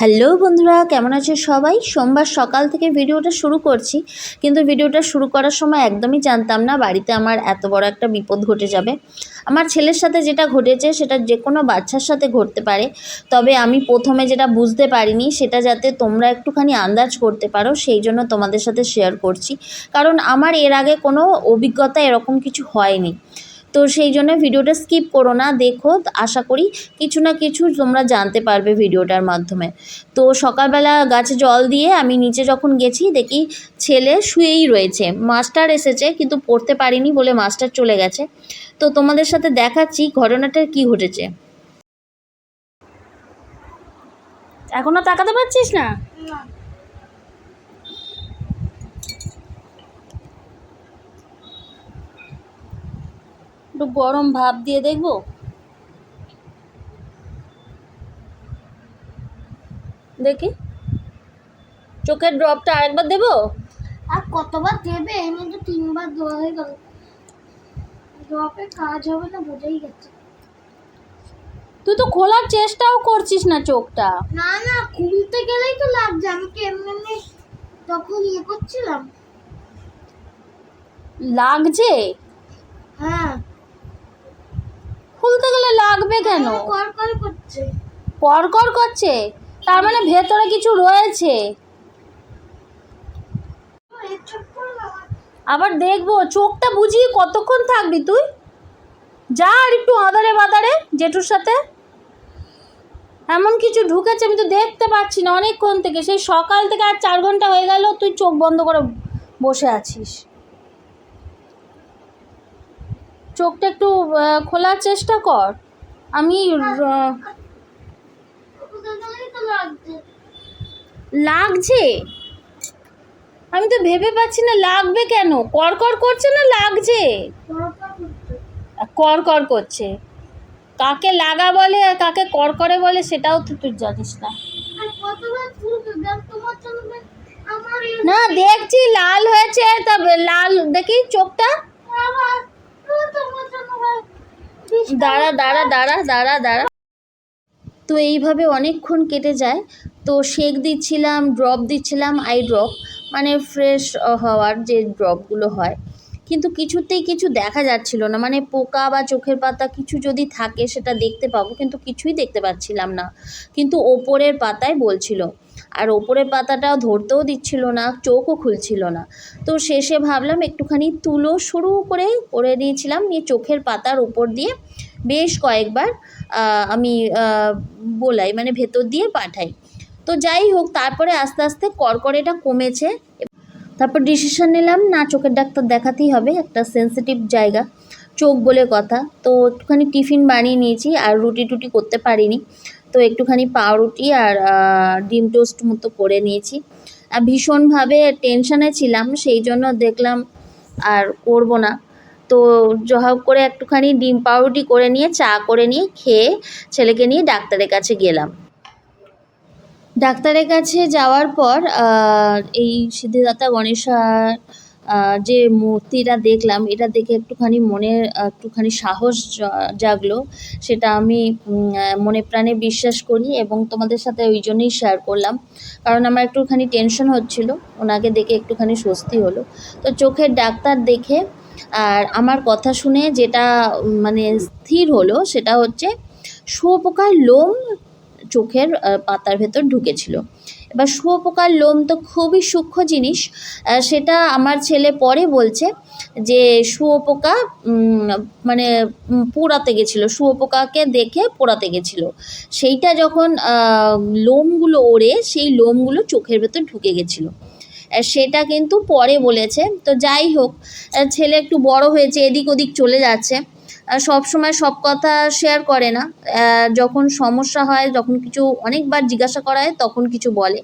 Hello বন্ধুরা, কেমন আছে সবাই? সোমবার সকাল থেকে ভিডিওটা শুরু করছি, কিন্তু ভিডিওটা শুরু করার সময় একদমই জানতাম না বাড়িতে আমার এত বড় একটা বিপদ ঘটে যাবে। আমার ছেলের সাথে যেটা ঘটেছে সেটা যে কোনো বাচ্চার সাথে ঘটতে পারে, তবে আমি প্রথমে যেটা বুঝতে পারিনি সেটা যাতে তোমরা একটুখানি আন্দাজ করতে পারো, সেই জন্য তোমাদের সাথে শেয়ার করছি। কারণ আমার এর আগে কোনো অভিজ্ঞতা এরকম কিছু হয়নি। তো সেই জন্য ভিডিওটা স্কিপ করো না। দেখো আশা করি কিছু না কিছু তোমরা জানতে পারবে ভিডিওটার মাধ্যমে। তো সকালবেলা গাছে জল দিয়ে আমি নিচে যখন গেছি দেখি ছেলে শুয়েই রয়েছে। মাস্টার এসেছে কিন্তু পড়তে পারিনি বলে মাস্টার চলে গেছে। তো তোমাদের সাথে দেখাচ্ছি ঘটনাটা কি ঘটেছে। এখনও তাকাতে পারছিস না। একটু গরম ভাব দিয়ে দেখব? দেখি। চোখের ড্রপটা আরেকবার দেবো? আর কতবার দেবে? এর মধ্যে তিনবার দেওয়া হয়ে গেল। ড্রপে কাজ হবে না বোঝাই গেছে তুই তো খোলার চেষ্টাও করছিস না চোখটা। না না খুলতে গেলেই তো লাগছে। আমি এমনি এমনি তখন ইয়ে করছিলাম। লাগছে? হ্যাঁ। খুলতে গেলে লাগবে কেন? কর কর করছে। তার মানে ভেতরে কিছু রয়েছে। আবার দেখব চোখটা বুঝিয়ে কতক্ষণ থাকবি তুই? যা আর একটু আদারে বাদারে জেঠুর সাথে। এমন কিছু ঢুকেছে আমি তো দেখতে পাচ্ছি না অনেকক্ষণ থেকে। সেই সকাল থেকে আর চার ঘণ্টা হয়ে গেল তুই চোখ বন্ধ করে বসে আছিস। চোখটা একটু খোলার চেষ্টা কর। আমি লাগছে? আমি তো ভেবে পাচ্ছি না, লাগবে কেন? কড়কড় করছে না লাগছে? কর কর করছে। কর কর কাকে লাগা বলে আর কাকে কর, করে বলে সেটাও তো তুই জানিস না। না, দেখছি, লাল হয়েছে, তবে লাল, দেখি চোখটা। দাঁড়া দাঁড়া দাঁড়া দাঁড়া দাঁড়া। তো এইভাবে অনেকক্ষণ কেটে যায়। তো শেক দিচ্ছিলাম ড্রপ দিচ্ছিলাম আই ড্রপ মানে ফ্রেশ হওয়ার যে ড্রপগুলো হয়। কিন্তু কিছুতেই কিছু দেখা যাচ্ছিল না। মানে পোকা বা চোখের পাতা কিছু যদি থাকে সেটা দেখতে পাবো, কিন্তু কিছুই দেখতে পাচ্ছিলাম না। কিন্তু ওপরের পাতায় বলছিল। আর ওপরের পাতাটাও ধরতেও দিচ্ছিল না, চোখও খুলছিল না। তো শেষে ভাবলাম একটুখানি তুলো শুরু করে করে নিয়েছিলাম নিয়ে চোখের পাতার উপর দিয়ে বেশ কয়েকবার আমি বোলাই মানে ভেতর দিয়ে পাঠাই। তো যাই হোক, তারপরে আস্তে আস্তে কড়কড়েটা কমেছে। তারপর ডিসিশন নিলাম, না, চোখের ডাক্তার দেখাতেই হবে, একটা সেন্সিটিভ জায়গা, চোখ বলে কথা। তো একটুখানি টিফিন বানিয়ে নিয়েছি, আর রুটি টুটি করতে পারিনি। তো একটুখানি পাউরুটি আর ডিম টোস্ট মতো করে নিয়েছি। আর ভীষণভাবে টেনশানে ছিলাম, সেই জন্য দেখলাম আর করব না। তো জহাব করে একটুখানি ডিম পাউরুটি করে নিয়ে, চা করে নিয়ে খেয়ে ছেলেকে নিয়ে ডাক্তারের কাছে গেলাম। ডাক্তারের কাছে যাওয়ার পর এই সিদ্ধিদাতা গণেশার যে মূর্তিটা দেখলাম, এটা দেখে একটুখানি মনে, একটুখানি সাহস জাগলো। সেটা আমি মনে প্রাণে বিশ্বাস করি এবং তোমাদের সাথে ওই জন্যই শেয়ার করলাম। কারণ আমার একটুখানি টেনশন হচ্ছিল, ওনাকে দেখে একটুখানি স্বস্তি হলো। তো চোখের ডাক্তার দেখে, আর আমার কথা শুনে যেটা মানে স্থির হলো, সেটা হচ্ছে শুয়োপোকার লোম চোখের পাতার ভেতর ঢুকেছিল। এবার শুয়োপোকার লোম তো খুবই সূক্ষ্ম জিনিস। সেটা আমার ছেলে পরে বলছে যে শুয়োপোকা মানে পোড়াতে গেছিল। শুয়োপোকাকে দেখে পোড়াতে গেছিল। সেইটা যখন লোমগুলো ওড়ে, সেই লোমগুলো চোখের ভেতর ঢুকে গেছিল। সেটা কিন্তু পরে বলেছে। তো যাই হোক ছেলে একটু বড় হয়েছে, এদিক ওদিক চলে যাচ্ছে। সব সময় সব কথা শেয়ার করে না। যখন সমস্যা হয়, যখন কিছু অনেকবার জিজ্ঞাসা করা হয়, তখন কিছু বলে।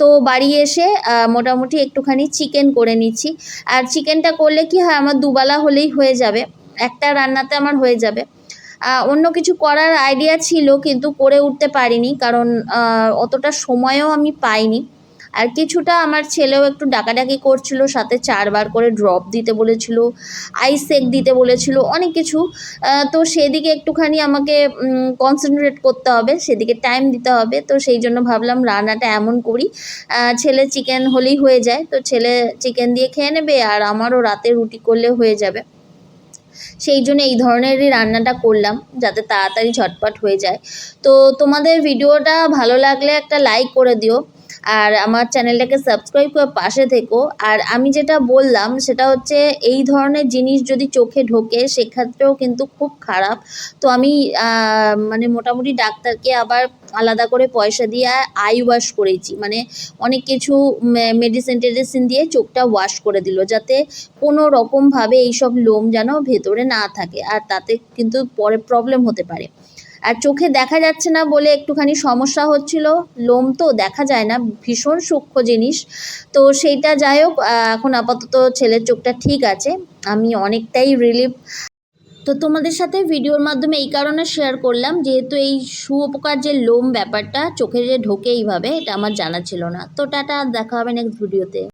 তো বাড়ি এসে মোটামুটি একটুখানি চিকেন করে নিচ্ছি। আর চিকেনটা করলে কি হয়, আমার দুবেলা হলেই হয়ে যাবে। একটা রান্নাতে আমার হয়ে যাবে। অন্য কিছু করার আইডিয়া ছিল, কিন্তু করে উঠতে পারিনি। কারণ অতটা সময়ও আমি পাইনি। আর কিছুটা আমার ছেলেও একটু ডাকাডাকি করছিল, সাথে চারবার করে ড্রপ দিতে বলেছিল আইসেক দিতে বলেছিল, অনেক কিছু। তো সেদিকে একটুখানি আমাকে কনসেন্ট্রেট করতে হবে, সেদিকে টাইম দিতে হবে। তো সেই জন্য ভাবলাম রান্নাটা এমন করি ছেলে চিকেন হলেই হয়ে যায়। তো ছেলে চিকেন দিয়ে খেয়ে নেবে আর আমারও রাতে রুটি করলে হয়ে যাবে। সেই জন্য এই ধরনেরই রান্নাটা করলাম, যাতে তাড়াতাড়ি ঝটপট হয়ে যায়। তো তোমাদের ভিডিওটা ভালো লাগলে একটা লাইক করে দিও। আর আমার চ্যানেলটাকে সাবস্ক্রাইব করে পাশে থেকো। আর আমি যেটা বললাম, সেটা হচ্ছে এই ধরনের জিনিস যদি চোখে ঢোকে, সেক্ষেত্রেও কিন্তু খুব খারাপ। তো আমি মানে মোটামুটি ডাক্তারকে আবার আলাদা করে পয়সা দিয়ে আই ওয়াশ করেছি। মানে অনেক কিছু মেডিসিন টেডিসিন দিয়ে চোখটা ওয়াশ করে দিল, যাতে কোনো রকমভাবে এইসব লোম যেন ভেতরে না থাকে। আর তাতে কিন্তু পরে প্রবলেম হতে পারে। আর চোখে দেখা যাচ্ছে না বলে একটুখানি সমস্যা হচ্ছিল। লোম তো দেখা যায় না, ভীষণ সূক্ষ্ম জিনিস। তো সেইটা যাই হোক এখন আপাতত ছেলের চোখটা ঠিক আছে। আমি অনেকটাই রিলিফ তো তোমাদের সাথে ভিডিওর মাধ্যমে এই কারণে শেয়ার করলাম, যেহেতু এই শুয়োপোকার যে লোম ব্যাপারটা চোখে যে ঢোকে এইভাবে, এটা আমার জানা ছিল না। তো টাটা, দেখা হবে নেক্সট ভিডিওতে